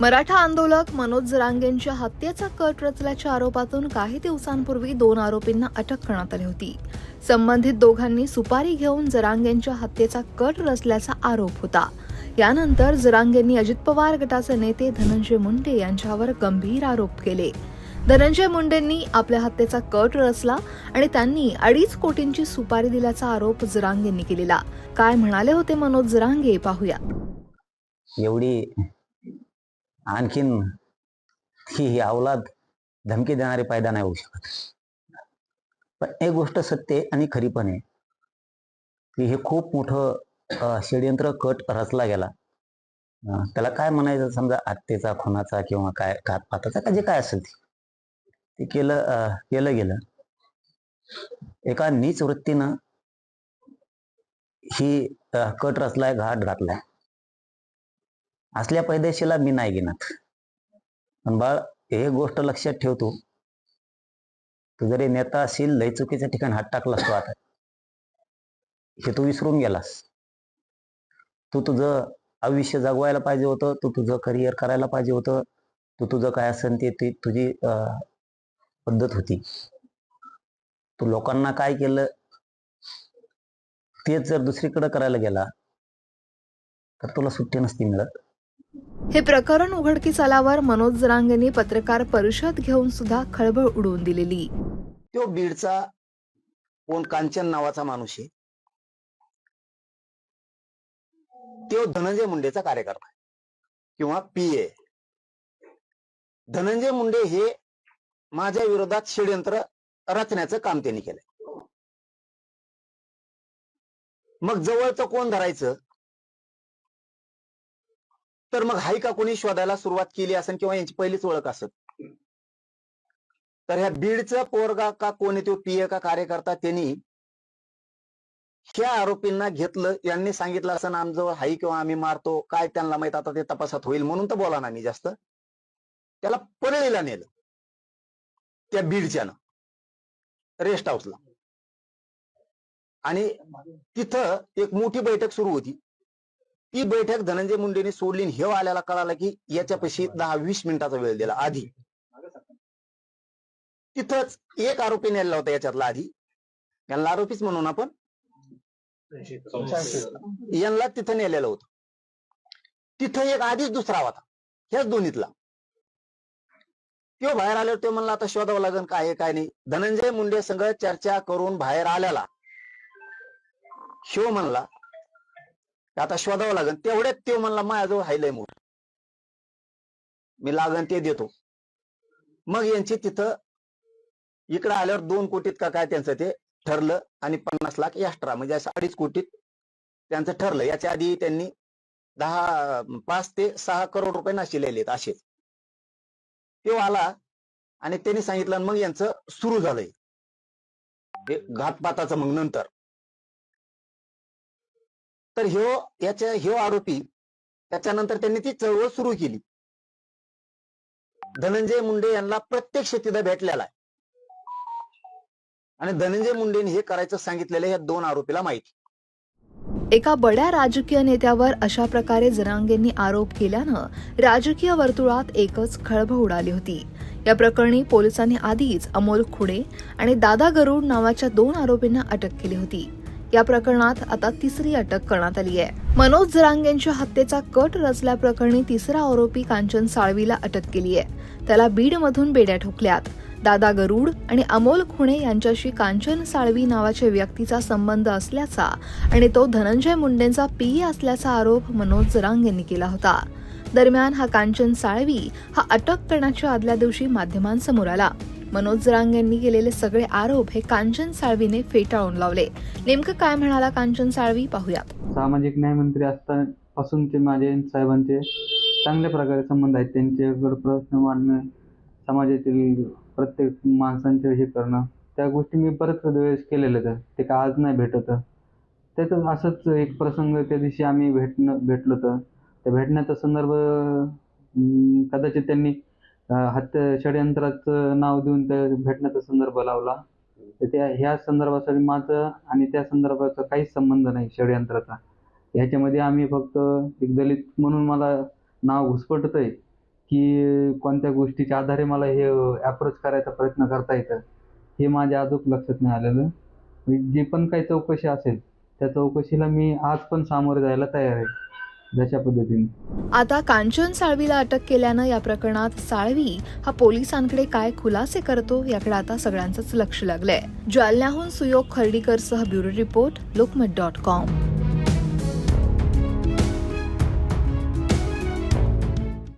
मराठा आंदोलक मनोज जरांगेंच्या हत्येचा कट रचल्याच्या आरोपातून काही दिवसांपूर्वी दोन आरोपींना अटक करण्यात आली होती. संबंधित दोघांनी सुपारी घेऊन जरांगेंच्या हत्येचा कट रचल्याचा आरोप होता. यानंतर जरांगेंनी अजित पवार गटाचे नेते धनंजय मुंडे यांच्यावर गंभीर आरोप केले. धनंजय मुंडेंनी आपल्या हत्येचा कट रचला आणि त्यांनी अडीच कोटींची सुपारी दिल्याचा आरोप जरांगेंनी केलेला. काय म्हणाले होते मनोज जरांगे? पाहूया. एवढी आणखीन ही ही अवलाद धमकी देणारे पैदा नाही होऊ शकत. पण एक गोष्ट सत्य आहे आणि खरी पण आहे. की हे खूप मोठं षडयंत्र कट रचला गेला. त्याला काय म्हणायचं? समजा आत्तेचा खुनाचा किंवा काय घातपाताचा का जे काय असेल ते. केलं केलं गेलं. एका नीच वृत्तीनं ही कट रचलाय घाट घातलाय. असल्या पैदेशीला मी नाही घेणार. पण बाळ हे गोष्ट लक्षात ठेवतो तू. जरी नेता असेल लय चुकीच्या ठिकाणी हात टाकलास तू आता. हे तू विसरून गेलास. तू तुझं आयुष्य जगवायला पाहिजे होतं तू तुझं करिअर करायला पाहिजे होतं तू तुझं काय असेल ते ती तुझी पद्धत होती. तू लोकांना काय केलं तेच जर दुसरीकडे करायला गेला तर तुला सुट्टी नसती मिळत. हे प्रकरण उघडकीस आल्यावर मनोज जरांगेंनी पत्रकार परिषद घेऊन सुद्धा खळबळ उडवून दिलेली. तो बीडचा कोण कांचन नावाचा माणूस आहे. तो धनंजय मुंडेचा कार्यकर्ता किंवा पी ए. धनंजय मुंडे हे माझ्या विरोधात षडयंत्र रचण्याचं काम त्यांनी केलंय. मग जवळचं कोण धरायचं? तर मग हाय का कोणी शोधायला सुरुवात केली असेल किंवा यांची पहिलीच ओळख असत तर ह्या बीडचं पोरगा का कोणी तो पीए का कार्यकर्ता त्यांनी ह्या आरोपींना घेतलं यांनी सांगितलं असं आमजवळ हाई किंवा आम्ही मारतो काय त्यांना माहीत आता ते तपासात होईल म्हणून तर बोला ना मी जास्त. त्याला परळीला नेलं. त्या बीडच्यानं. रेस्ट हाऊसला. आणि तिथं एक मोठी बैठक सुरू होती. ती बैठक धनंजय मुंडेने सोडली हे आल्याला कळालं की याच्यापाशी दहा वीस मिनिटाचा वेळ दिला आधी. तिथंच एक आरोपी नेला होता याच्यातला आधी. यांना आरोपीच म्हणून आपण? यांना तिथं नेलेलं होतं. तिथं एक आधीच दुसरा होता. ह्याच दोन्हीतला. तो बाहेर आल्यावर तो म्हणला आता शोधावं लागेल काय काय नाही. धनंजय मुंडे संघ चर्चा करून बाहेर आल्याला शिव म्हणला आता शोधावं लागेल. तेवढ्यात ते म्हणला माझ्याजवळ हायलय मोठ. मी लागन ते देतो. मग यांची तिथं इकडे आल्यावर दोन कोटीत का काय त्यांचं ते ठरलं आणि पन्नास लाख एक्स्ट्रा म्हणजे असं अडीच कोटीत त्यांचं ठरलं. याच्या आधी त्यांनी दहा पाच ते सहा करोड रुपये नाशिलेलेत असे. तो आला आणि त्यांनी सांगितलं मग यांचं सुरू झालंय. घातपाताचं मग नंतर. तर ह्यो याच्या ह्यो आरोपी त्याच्यानंतर त्यांनी ती चळवळ सुरू केली. धनंजय मुंडे यांना प्रत्यक्ष तिथं भेटलेला आहे. आणि धनंजय मुंडेने हे करायचं सांगितलेलं या दोन आरोपीला माहिती. एका बड्या राजकीय नेत्यावर अशा प्रकारे जनांगेंनी आरोप केल्यानं राजकीय वर्तुळात एकच खळबळ उडाली होती. या प्रकरणी पोलिसांनी आधीच अमोल खुडे आणि दादा गरुड नावाच्या दोन आरोपींना अटक केली होती. या प्रकरणात आता तिसरी अटक करण्यात आली आहे. मनोज जरांगेंच्या हत्येचा कट रचल्याप्रकरणी तिसरा आरोपी कांचन साळवीला अटक केली आहे. त्याला बीडमधून बेड्या ठोकल्यात. दादा गरुड आणि अमोल खुणे यांच्याशी कांचन साळवी नावाच्या व्यक्तीचा संबंध असल्याचा आणि तो धनंजय मुंडेंचा पीए असल्याचा आरोप मनोज जरांग यांनी केला होता. दरम्यान हा कांचन साळवी हा अटक करण्याच्या आदल्या दिवशी माध्यमांसमोर आला. मनोज जरांग यांनी केलेले सगळे आरोप हे कांचन साळवीने फेटाळून लावले. नेमकं काय म्हणाला कांचन साळवी? पाहूयात. सामाजिक न्यायमंत्री असतापासून ते माझे साहेबांचे चांगल्या प्रकारे संबंध आहेत. त्यांच्याकडे प्रश्न मांडणं समाजातील प्रत्येक माणसांचे हे करणं त्या गोष्टी मी परत वेळेस केलेल्या तर ते का आज नाही भेटत? त्याचं असंच एक प्रसंग त्या दिवशी आम्ही भेटणं भेटलो होतं. त्या भेटण्याचा संदर्भ कदाचित त्यांनी हत्या षडयंत्राचं नाव देऊन त्या भेटण्याचा संदर्भ लावला. तर त्या ह्या संदर्भासाठी माझं आणि त्या संदर्भाचा काहीच संबंध नाही षडयंत्राचा. ह्याच्यामध्ये आम्ही फक्त एक दलित म्हणून मला नाव घुसपटतंय की कोणत्या गोष्टीच्या आधारे मला हे अप्रोच करायचा प्रयत्न करता येतं हे माझ्या अजून लक्षात नाही आलेलं. म्हणजे जे पण काही चौकशी असेल त्या चौकशीला मी आज पण सामोरे जायला तयार आहे. जशा पद्धतीने. आता कांचन साळवीला अटक केल्यानं या प्रकरणात साळवी हा पोलिसांकडे काय खुलासे करतो याकडे आता सगळ्यांचंच लक्ष लागलंय. जालन्याहून Suyog खर्डीकरसह bureau report Lokmat dot com.